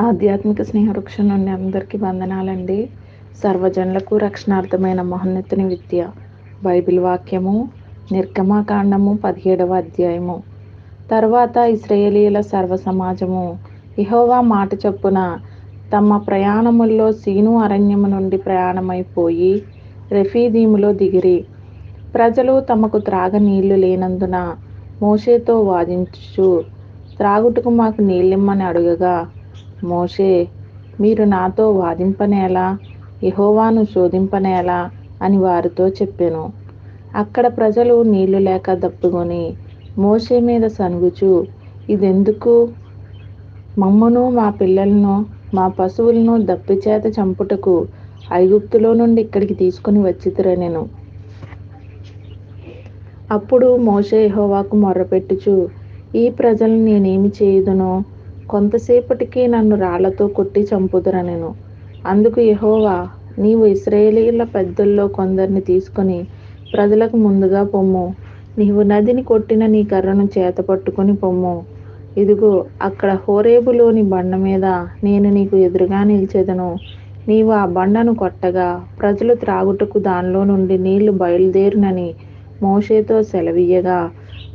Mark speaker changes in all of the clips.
Speaker 1: ఆధ్యాత్మిక స్నేహవృక్షం నుండి అందరికీ వందనాలండి. సర్వజనులకు రక్షణార్థమైన మహోన్నతిని విద్య. బైబిల్ వాక్యము నిర్గమాకాండము పదిహేడవ అధ్యాయము. తర్వాత ఇస్రాయేలీల సర్వ సమాజము ఇహోవా మాట చొప్పున తమ ప్రయాణముల్లో సీను అరణ్యము నుండి ప్రయాణమైపోయి రెఫీదీములో దిగిరి. ప్రజలు తమకు త్రాగ నీళ్ళు లేనందున మోషేతో వాదించు త్రాగుటకు మాకు నీళ్ళిమ్మని అడుగగా మోషే మీరు నాతో వాదింపనేలా? యహోవాను శోధింపనేలా? అని వారితో చెప్పాను. అక్కడ ప్రజలు నీళ్ళు లేక దప్పుకొని మోషే మీద సనుగుచు ఇదెందుకు? మమ్మను మా పిల్లలను మా పశువులను దప్పిచేత చంపుటకు ఐగుప్తులో నుండి ఇక్కడికి తీసుకుని వచ్చితిరనెను అప్పుడు మోషే ఇహోవాకు మొర్రపెట్టుచు ఈ ప్రజలను నేనేమి చేయదునో? కొంతసేపటికి నన్ను రాళ్ళతో కొట్టి చంపుదురనెను అందుకు యహోవా నీవు ఇస్రాయేలీల పెద్దల్లో కొందరిని తీసుకొని ప్రజలకు ముందుగా పొమ్ము. నీవు నదిని కొట్టిన నీ కర్రను చేత పట్టుకొని పొమ్ము. ఇదిగో అక్కడ హోరేబులోని బండ మీద నేను నీకు ఎదురుగా నిలిచెదను. నీవు ఆ బండను కొట్టగా ప్రజలు త్రాగుటకు దానిలో నుండి నీళ్ళు బయలుదేరునని మోషేతో సెలవీయగా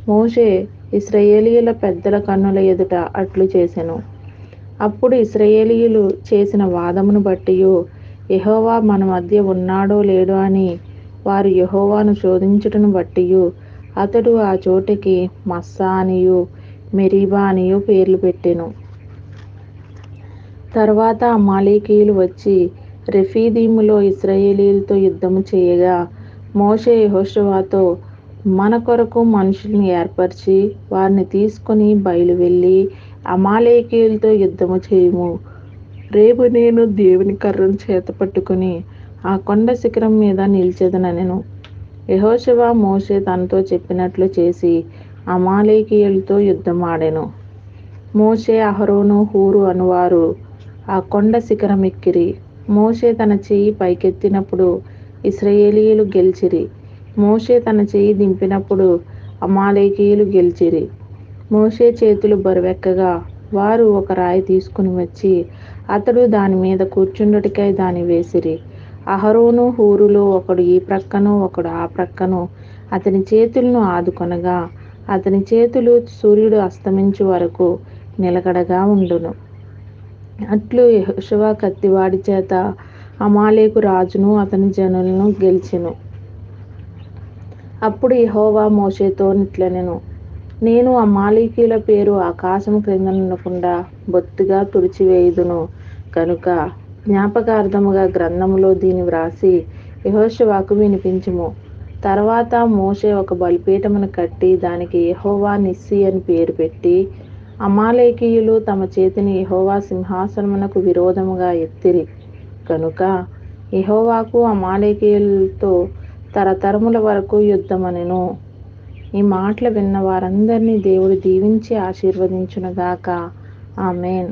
Speaker 1: మోషే ఇస్రయేలీల పెద్దల కన్నుల ఎదుట అట్లు చేసెను. అప్పుడు ఇస్రయేలీయులు చేసిన వాదమును బట్టి యహోవా మన మధ్య ఉన్నాడో లేడో అని వారు యహోవాను శోధించుటను బట్టి అతడు ఆ చోటికి మస్సా అనియు మెరీబా అనియు పేర్లు పెట్టెను. తర్వాత అమాలేకీయులు వచ్చి రెఫీదీములో ఇస్రాయేలీలతో యుద్ధము చేయగా మోషే యహోషవాతో మన కొరకు మనుషుల్ని ఏర్పరిచి వారిని తీసుకొని బయలు వెళ్ళి అమాలేకీయులతో యుద్ధము చేయము. రేపు నేను దేవుని కర్రను చేత పట్టుకుని ఆ కొండ శిఖరం మీద నిలిచేదనను. యహోశివ మోషే తనతో చెప్పినట్లు చేసి అమాలేకీయులతో యుద్ధమాడెను. మోషే అహరోను హూరు అనువారు ఆ కొండ శిఖరం ఎక్కిరి. మోషే తన చెయ్యి పైకెత్తినప్పుడు ఇస్రయేలీయులు గెలిచిరి. మోషే తన చేయి దింపినప్పుడు అమాలేకీయులు గెలిచిరి. మోషే చేతులు బరువెక్కగా వారు ఒక రాయి తీసుకుని వచ్చి అతడు దాని మీద కూర్చుండటికై దాని వేసిరి. అహరోను హూరులో ఒకడు ఈ ప్రక్కను ఒకడు ఆ ప్రక్కను అతని చేతులను ఆదుకొనగా అతని చేతులు సూర్యుడు అస్తమించు వరకు నిలకడగా ఉండును. అట్లు యెహోషువ కత్తివాడి చేత అమాలేకు రాజును అతని జనులను గెలిచెను. అప్పుడు యహోవా మోషేతో నిట్లనెను నేను అమాలేకీల పేరు ఆకాశం క్రింద ఉండకుండా బొత్తిగా తుడిచివేయుదును. కనుక జ్ఞాపకార్థముగా గ్రంథములో దీని వ్రాసి యహోశవాకు వినిపించుము. తర్వాత మోషే ఒక బలిపీఠమును కట్టి దానికి యహోవా నిస్సి అని పేరు పెట్టి అమాలేకీయులు తమ చేతిని యహోవా సింహాసనమునకు విరోధముగా ఎత్తిరి. కనుక యహోవాకు అమాలేకీయులతో తరతరముల వరకు యుద్ధమనెను. ఈ మాటలు విన్న వారందరినీ దేవుడు దీవించి ఆశీర్వదించునుగాక. ఆమెన్.